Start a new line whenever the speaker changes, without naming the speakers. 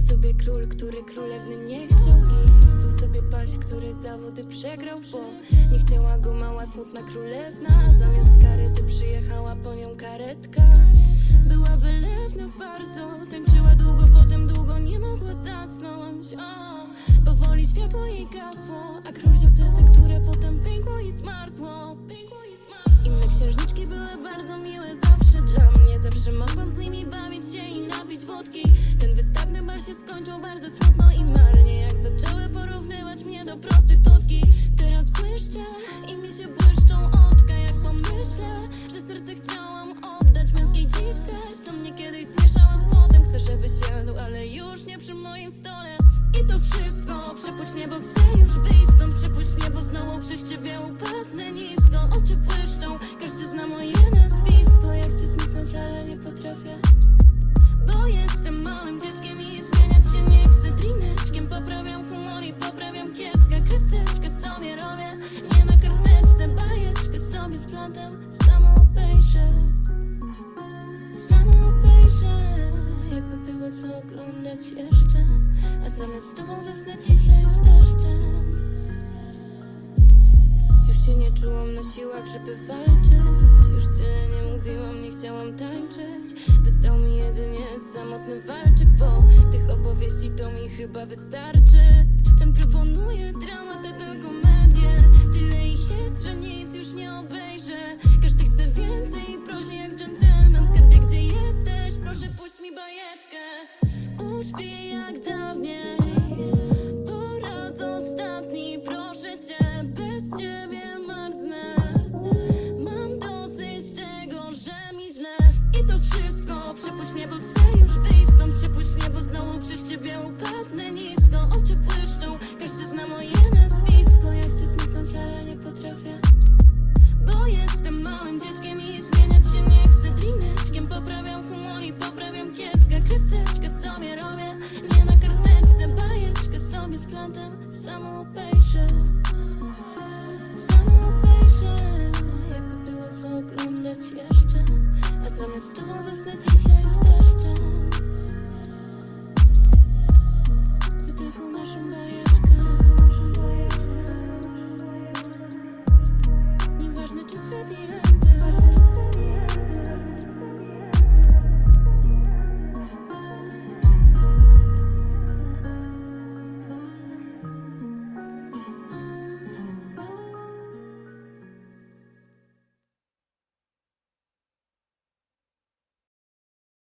Był sobie król, który królewny nie chciał i był sobie paś, który zawody przegrał, bo nie chciała go mała smutna królewna, zamiast karety przyjechała po nią karetka. Była wylewna bardzo, tańczyła długo, potem długo nie mogła zasnąć. O, powoli światło jej gasło, a król wziął serce, które potem pękło i zmarzło. I księżniczki były bardzo miłe zawsze dla mnie, przy moim stole. I to wszystko, przepuść mnie, bo chcę już wyjść stąd. Przepuść mnie, bo znowu przez ciebie upadnę nisko. Oczy błyszczą, każdy zna moje nazwisko. Ja chcę zniknąć, ale nie potrafię. Bo jestem małym dzieckiem i zmieniać się nie chcę Drineczkiem poprawiam humor i poprawiam kieckę Kreseczkę sobie robię, nie na karteczce Bajeczkę sobie splatam, samo obejrzę co oglądać jeszcze A zamiast z tobą zasnę dzisiaj z deszczem. Już się nie czułam na siłach, żeby walczyć. Już tyle nie mówiłam, nie chciałam tańczyć. Został mi jedynie samotny walczyk Bo tych opowieści to mi chyba wystarczy. Ten proponuje dramat, każdy zna moje nazwisko. Ja chcę zniknąć, ale nie potrafię sobie splatam, samo